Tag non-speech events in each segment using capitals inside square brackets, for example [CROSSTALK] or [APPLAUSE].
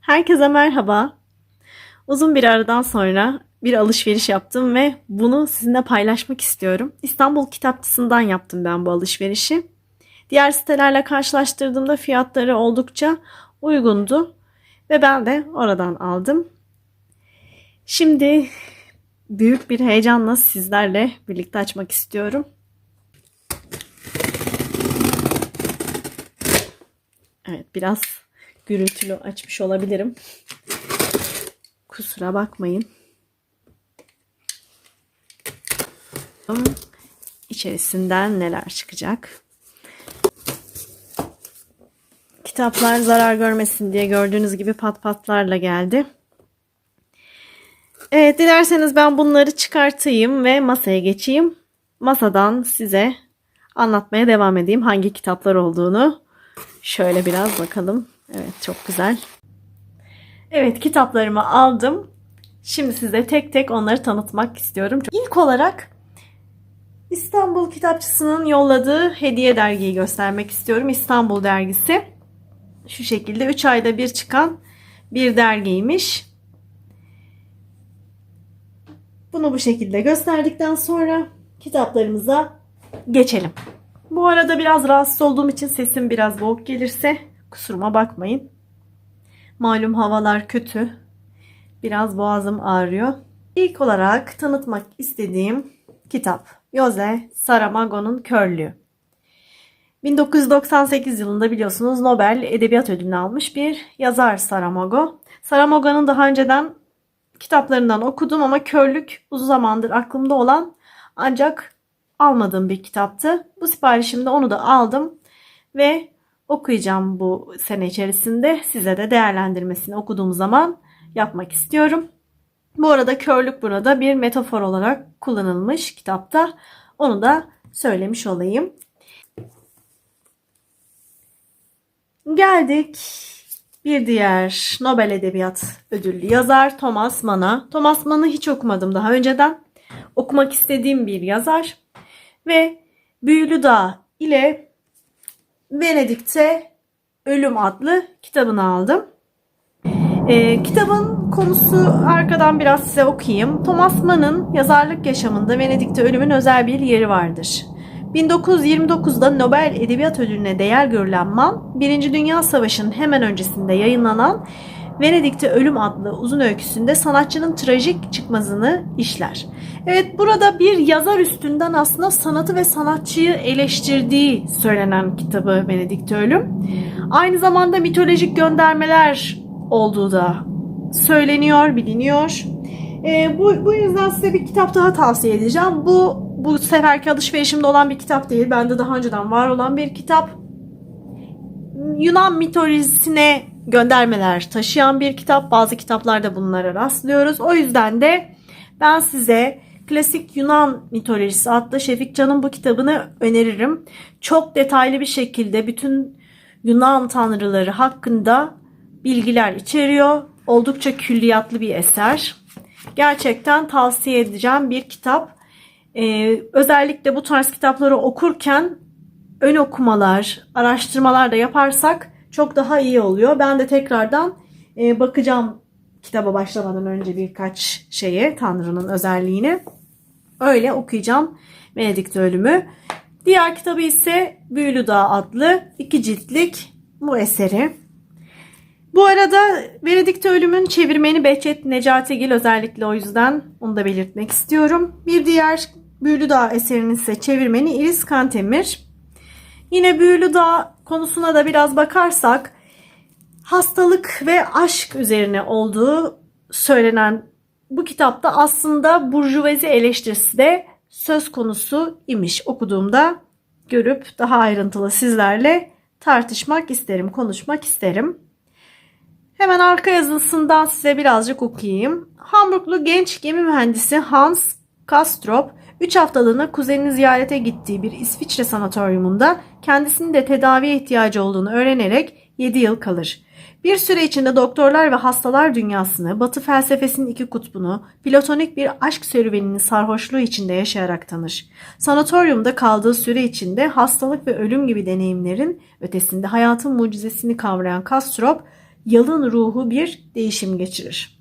Herkese merhaba. Uzun bir aradan sonra bir alışveriş yaptım ve bunu sizinle paylaşmak istiyorum. İstanbul Kitapçısı'ndan yaptım ben bu alışverişi. Diğer sitelerle karşılaştırdığımda fiyatları oldukça uygundu ve ben de oradan aldım. Şimdi büyük bir heyecanla sizlerle birlikte açmak istiyorum. Evet biraz gürültülü açmış olabilirim. Kusura bakmayın. İçerisinden neler çıkacak? Kitaplar zarar görmesin diye gördüğünüz gibi pat patlarla geldi. Evet dilerseniz ben bunları çıkartayım ve masaya geçeyim. Masadan size anlatmaya devam edeyim hangi kitaplar olduğunu. Şöyle biraz bakalım. Evet çok güzel. Evet kitaplarımı aldım. Şimdi size tek tek onları tanıtmak istiyorum. İlk olarak İstanbul Kitapçısı'nın yolladığı hediye dergiyi göstermek istiyorum. İstanbul dergisi. Şu şekilde 3 ayda bir çıkan bir dergiymiş. Bunu bu şekilde gösterdikten sonra kitaplarımıza geçelim. Bu arada biraz rahatsız olduğum için sesim biraz boğuk gelirse kusuruma bakmayın. Malum havalar kötü. Biraz boğazım ağrıyor. İlk olarak tanıtmak istediğim kitap Jose Saramago'nun Körlüğü. 1998 yılında biliyorsunuz Nobel Edebiyat Ödülünü almış bir yazar Saramago. Saramago'nun daha önceden kitaplarından okudum ama Körlük uzun zamandır aklımda olan ancak almadığım bir kitaptı. Bu siparişimde onu da aldım ve okuyacağım bu sene içerisinde. Size de değerlendirmesini okuduğum zaman yapmak istiyorum. Bu arada körlük burada bir metafor olarak kullanılmış kitapta. Onu da söylemiş olayım. Geldik bir diğer Nobel Edebiyat Ödüllü yazar Thomas Mann'a. Thomas Mann'ı hiç okumadım daha önceden. Okumak istediğim bir yazar. Ve Büyülü Dağ ile Venedik'te Ölüm adlı kitabını aldım. Ee, kitabın konusu arkadan biraz size okuyayım. Thomas Mann'ın yazarlık yaşamında Venedik'te ölümün özel bir yeri vardır. 1929'da Nobel Edebiyat Ödülüne değer görülen Mann, Birinci Dünya Savaşı'nın hemen öncesinde yayınlanan Venedik'te Ölüm adlı uzun öyküsünde sanatçının trajik çıkmazını işler. Evet burada bir yazar üstünden aslında sanatı ve sanatçıyı eleştirdiği söylenen kitabı Venedik'te Ölüm. Aynı zamanda mitolojik göndermeler olduğu da söyleniyor, biliniyor. E, bu, bu yüzden size bir kitap daha tavsiye edeceğim. Bu bu seferki alışverişimde olan bir kitap değil. Bende daha önceden var olan bir kitap. Yunan mitolojisine göndermeler taşıyan bir kitap. Bazı kitaplarda bunlara rastlıyoruz. O yüzden de ben size Klasik Yunan Mitolojisi adlı Şefik Can'ın bu kitabını öneririm. Çok detaylı bir şekilde bütün Yunan tanrıları hakkında bilgiler içeriyor. Oldukça külliyatlı bir eser. Gerçekten tavsiye edeceğim bir kitap. Ee, özellikle bu tarz kitapları okurken ön okumalar, araştırmalar da yaparsak çok daha iyi oluyor. Ben de tekrardan e, bakacağım kitaba başlamadan önce birkaç şeye, Tanrı'nın özelliğini. Öyle okuyacağım Venedik Ölümü. Diğer kitabı ise Büyülü Dağ adlı iki ciltlik bu eseri. Bu arada Venedik'te Ölüm'ün çevirmeni Behçet Necatigil özellikle o yüzden onu da belirtmek istiyorum. Bir diğer Büyülü Dağ eserinin ise çevirmeni İris Kantemir. Yine Büyülü Dağ konusuna da biraz bakarsak hastalık ve aşk üzerine olduğu söylenen bu kitapta aslında burjuvazi eleştirisi de söz konusu imiş. Okuduğumda görüp daha ayrıntılı sizlerle tartışmak isterim, konuşmak isterim. Hemen arka yazısından size birazcık okuyayım. Hamburglu genç gemi mühendisi Hans Kastrop 3 haftalığına kuzenini ziyarete gittiği bir İsviçre sanatoryumunda kendisinin de tedaviye ihtiyacı olduğunu öğrenerek 7 yıl kalır. Bir süre içinde doktorlar ve hastalar dünyasını, batı felsefesinin iki kutbunu, platonik bir aşk serüveninin sarhoşluğu içinde yaşayarak tanır. Sanatoryumda kaldığı süre içinde hastalık ve ölüm gibi deneyimlerin ötesinde hayatın mucizesini kavrayan Kastrop, yalın ruhu bir değişim geçirir.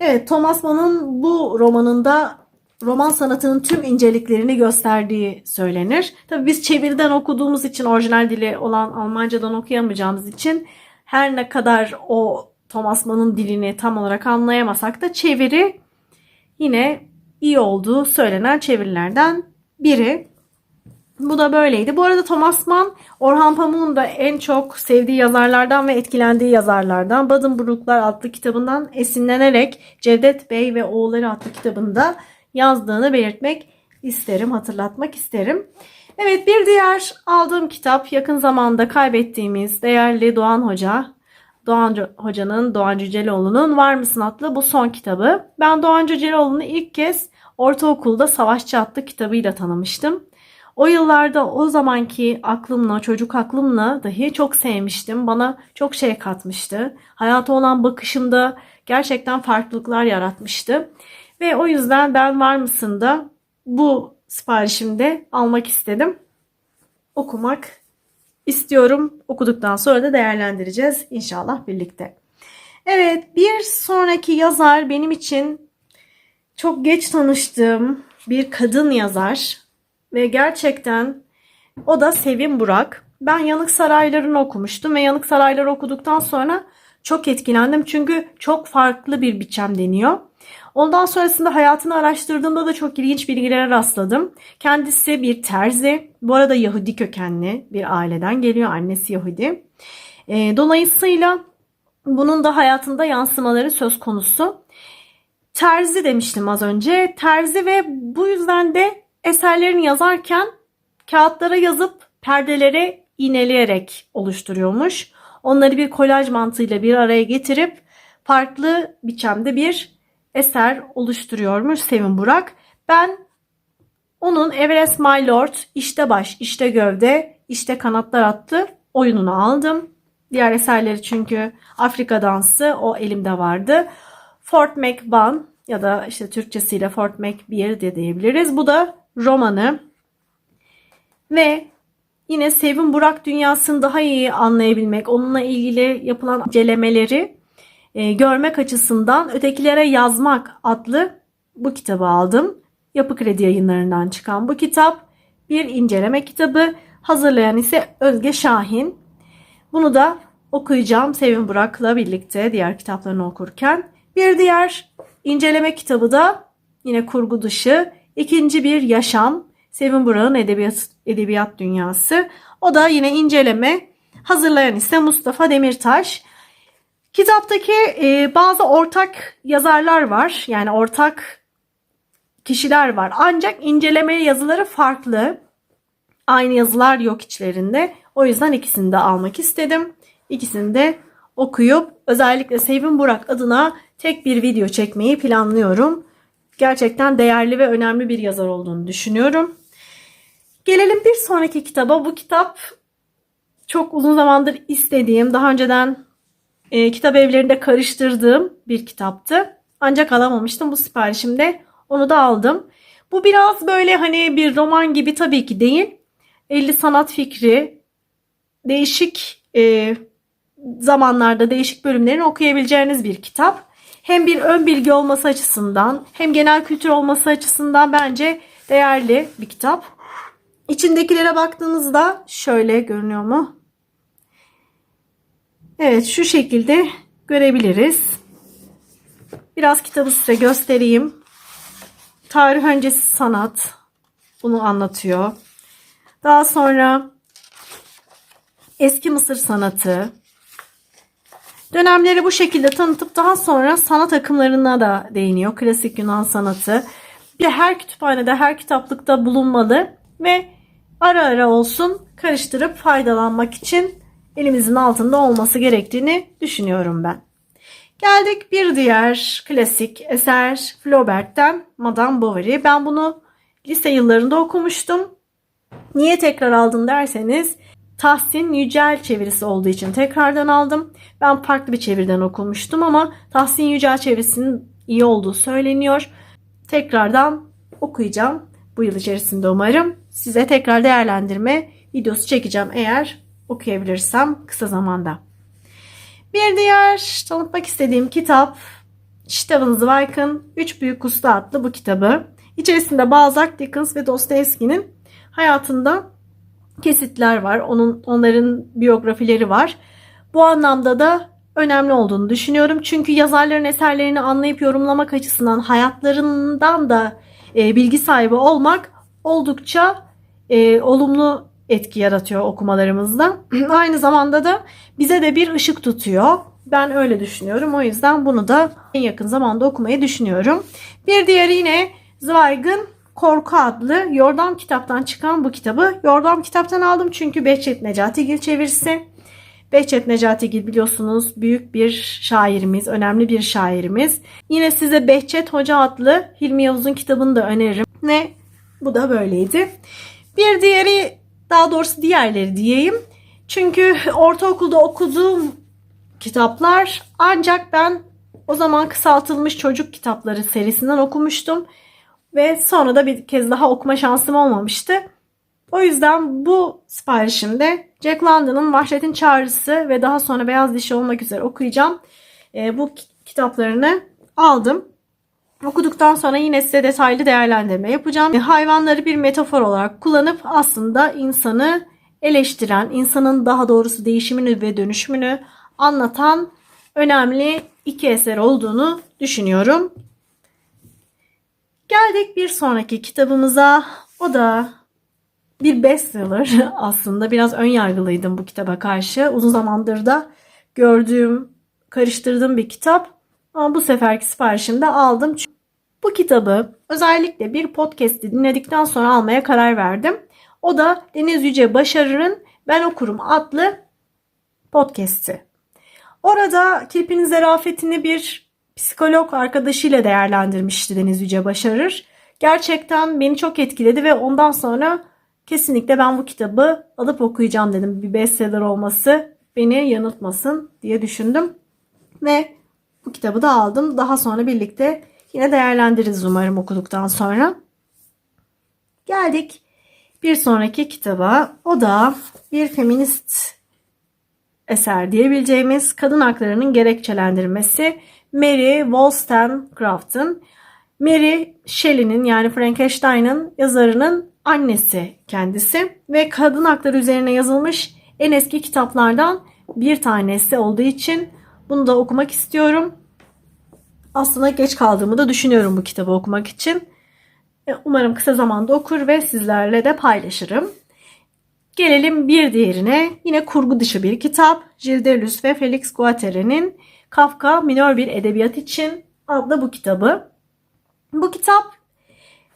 Evet, Thomas Mann'ın bu romanında roman sanatının tüm inceliklerini gösterdiği söylenir. Tabii biz çeviriden okuduğumuz için, orijinal dili olan Almancadan okuyamayacağımız için her ne kadar o Thomas Mann'ın dilini tam olarak anlayamasak da çeviri yine iyi olduğu söylenen çevirilerden biri. Bu da böyleydi. Bu arada Thomas Mann, Orhan Pamuk'un da en çok sevdiği yazarlardan ve etkilendiği yazarlardan. Buddenbrooklar adlı kitabından esinlenerek Cevdet Bey ve Oğulları adlı kitabında yazdığını belirtmek isterim, hatırlatmak isterim. Evet bir diğer aldığım kitap yakın zamanda kaybettiğimiz değerli Doğan Hoca. Doğan Hoca'nın, Doğan Cüceloğlu'nun Var mısın adlı bu son kitabı. Ben Doğan Cüceloğlu'nu ilk kez ortaokulda Savaşçı adlı kitabıyla tanımıştım. O yıllarda o zamanki aklımla, çocuk aklımla dahi çok sevmiştim. Bana çok şey katmıştı. Hayata olan bakışımda gerçekten farklılıklar yaratmıştı. Ve o yüzden ben var mısın da bu siparişimde almak istedim. Okumak istiyorum. Okuduktan sonra da değerlendireceğiz inşallah birlikte. Evet bir sonraki yazar benim için çok geç tanıştığım bir kadın yazar ve gerçekten o da Sevim Burak. Ben Yanık Sarayları'nı okumuştum ve Yanık Sarayları okuduktan sonra çok etkilendim. Çünkü çok farklı bir biçim deniyor. Ondan sonrasında hayatını araştırdığımda da çok ilginç bilgilere rastladım. Kendisi bir terzi. Bu arada Yahudi kökenli bir aileden geliyor. Annesi Yahudi. E, dolayısıyla bunun da hayatında yansımaları söz konusu. Terzi demiştim az önce. Terzi ve bu yüzden de eserlerini yazarken kağıtlara yazıp perdelere iğneleyerek oluşturuyormuş. Onları bir kolaj mantığıyla bir araya getirip farklı biçimde bir eser oluşturuyormuş Sevin Burak. Ben onun Everest My Lord, İşte Baş, İşte Gövde, İşte Kanatlar attı oyununu aldım. Diğer eserleri çünkü Afrika Dansı o elimde vardı. Fort MacBan ya da işte Türkçesiyle Fort Mac 1 de diyebiliriz. Bu da romanı. Ve yine Sevin Burak dünyasını daha iyi anlayabilmek, onunla ilgili yapılan incelemeleri e, görmek açısından Ötekilere Yazmak adlı bu kitabı aldım. Yapı Kredi yayınlarından çıkan bu kitap bir inceleme kitabı. Hazırlayan ise Özge Şahin. Bunu da okuyacağım Sevin Burak'la birlikte diğer kitaplarını okurken. Bir diğer inceleme kitabı da yine kurgu dışı ikinci bir yaşam Sevin Burak'ın edebiyat, edebiyat dünyası. O da yine inceleme. Hazırlayan ise Mustafa Demirtaş. Kitaptaki e, bazı ortak yazarlar var. Yani ortak kişiler var. Ancak inceleme yazıları farklı. Aynı yazılar yok içlerinde. O yüzden ikisini de almak istedim. İkisini de okuyup özellikle Sevin Burak adına tek bir video çekmeyi planlıyorum. Gerçekten değerli ve önemli bir yazar olduğunu düşünüyorum. Gelelim bir sonraki kitaba. Bu kitap çok uzun zamandır istediğim, daha önceden e, kitap evlerinde karıştırdığım bir kitaptı. Ancak alamamıştım bu siparişimde. Onu da aldım. Bu biraz böyle hani bir roman gibi tabii ki değil. 50 sanat fikri, değişik e, zamanlarda değişik bölümlerini okuyabileceğiniz bir kitap. Hem bir ön bilgi olması açısından hem genel kültür olması açısından bence değerli bir kitap. İçindekilere baktığınızda şöyle görünüyor mu? Evet şu şekilde görebiliriz. Biraz kitabı size göstereyim. Tarih öncesi sanat bunu anlatıyor. Daha sonra eski Mısır sanatı. Dönemleri bu şekilde tanıtıp daha sonra sanat akımlarına da değiniyor. Klasik Yunan sanatı. Bir her kütüphanede, her kitaplıkta bulunmalı ve ara ara olsun karıştırıp faydalanmak için elimizin altında olması gerektiğini düşünüyorum ben. Geldik bir diğer klasik eser Flaubert'ten Madame Bovary. Ben bunu lise yıllarında okumuştum. Niye tekrar aldın derseniz Tahsin Yücel çevirisi olduğu için tekrardan aldım. Ben farklı bir çeviriden okumuştum ama Tahsin Yücel çevirisinin iyi olduğu söyleniyor. Tekrardan okuyacağım bu yıl içerisinde umarım. Size tekrar değerlendirme videosu çekeceğim eğer okuyabilirsem kısa zamanda. Bir diğer tanıtmak istediğim kitap Steven Zweig'ın Üç Büyük Usta adlı bu kitabı. İçerisinde Balzac, Dickens ve Dostoyevski'nin hayatında kesitler var. Onun onların biyografileri var. Bu anlamda da önemli olduğunu düşünüyorum. Çünkü yazarların eserlerini anlayıp yorumlamak açısından hayatlarından da e, bilgi sahibi olmak oldukça e, olumlu etki yaratıyor okumalarımızda. [CLEARS THROAT] Aynı zamanda da bize de bir ışık tutuyor. Ben öyle düşünüyorum. O yüzden bunu da en yakın zamanda okumayı düşünüyorum. Bir diğeri yine Zweig'ın Korku adlı Yordam kitaptan çıkan bu kitabı. Yordam kitaptan aldım çünkü Behçet Necatigil çevirisi. Behçet Necatigil biliyorsunuz büyük bir şairimiz, önemli bir şairimiz. Yine size Behçet Hoca adlı Hilmi Yavuz'un kitabını da öneririm. Ne? Bu da böyleydi. Bir diğeri, daha doğrusu diğerleri diyeyim. Çünkü ortaokulda okuduğum kitaplar ancak ben o zaman kısaltılmış çocuk kitapları serisinden okumuştum. Ve sonra da bir kez daha okuma şansım olmamıştı. O yüzden bu siparişimde Jack London'ın Vahşetin Çağrısı ve daha sonra Beyaz Dişi olmak üzere okuyacağım. E, bu kitaplarını aldım. Okuduktan sonra yine size detaylı değerlendirme yapacağım. E, hayvanları bir metafor olarak kullanıp aslında insanı eleştiren, insanın daha doğrusu değişimini ve dönüşümünü anlatan önemli iki eser olduğunu düşünüyorum. Geldik bir sonraki kitabımıza. O da bir bestseller [LAUGHS] aslında. Biraz ön yargılıydım bu kitaba karşı. Uzun zamandır da gördüğüm, karıştırdığım bir kitap. Ama bu seferki siparişimde aldım. Bu kitabı özellikle bir podcast'i dinledikten sonra almaya karar verdim. O da Deniz Yüce Başarır'ın Ben Okurum adlı podcast'i. Orada kirpinin zarafetini bir psikolog arkadaşıyla değerlendirmişti Deniz Yüce Başarır. Gerçekten beni çok etkiledi ve ondan sonra kesinlikle ben bu kitabı alıp okuyacağım dedim. Bir bestseller olması beni yanıltmasın diye düşündüm. Ve bu kitabı da aldım. Daha sonra birlikte yine değerlendiririz umarım okuduktan sonra. Geldik bir sonraki kitaba. O da bir feminist eser diyebileceğimiz kadın haklarının gerekçelendirmesi Mary Wollstonecraft'ın Mary Shelley'nin yani Frankenstein'ın yazarının annesi kendisi ve kadın hakları üzerine yazılmış en eski kitaplardan bir tanesi olduğu için bunu da okumak istiyorum. Aslında geç kaldığımı da düşünüyorum bu kitabı okumak için. E, umarım kısa zamanda okur ve sizlerle de paylaşırım. Gelelim bir diğerine. Yine kurgu dışı bir kitap. Gilles Deleuze ve Felix Guattari'nin Kafka Minör Bir Edebiyat için adlı bu kitabı. Bu kitap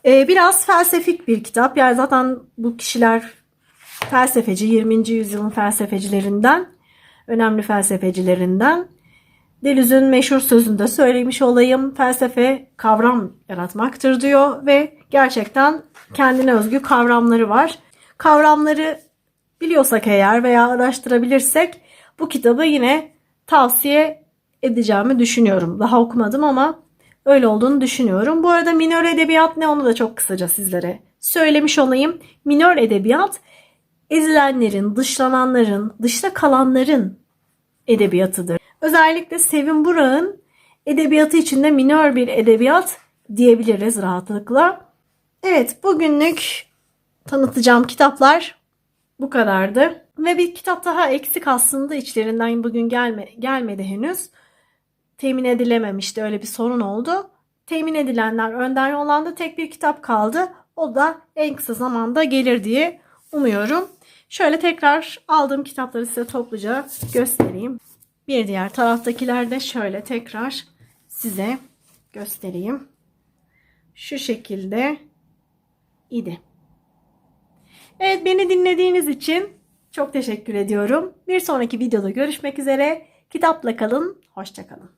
e, biraz felsefik bir kitap. Yani zaten bu kişiler felsefeci, 20. yüzyılın felsefecilerinden, önemli felsefecilerinden. Deleuze'ün meşhur sözünde söylemiş olayım. Felsefe kavram yaratmaktır diyor ve gerçekten kendine özgü kavramları var. Kavramları biliyorsak eğer veya araştırabilirsek bu kitabı yine tavsiye edeceğimi düşünüyorum. Daha okumadım ama öyle olduğunu düşünüyorum. Bu arada minör edebiyat ne onu da çok kısaca sizlere söylemiş olayım. Minör edebiyat ezilenlerin, dışlananların, dışta kalanların edebiyatıdır. Özellikle Sevin Burak'ın edebiyatı içinde minör bir edebiyat diyebiliriz rahatlıkla. Evet bugünlük tanıtacağım kitaplar bu kadardı. Ve bir kitap daha eksik aslında içlerinden bugün gelme, gelmedi henüz. Temin edilememişti öyle bir sorun oldu. Temin edilenler önden yollandı tek bir kitap kaldı. O da en kısa zamanda gelir diye umuyorum. Şöyle tekrar aldığım kitapları size topluca göstereyim. Bir diğer taraftakiler de şöyle tekrar size göstereyim. Şu şekilde idi. Evet beni dinlediğiniz için çok teşekkür ediyorum. Bir sonraki videoda görüşmek üzere. Kitapla kalın, hoşçakalın.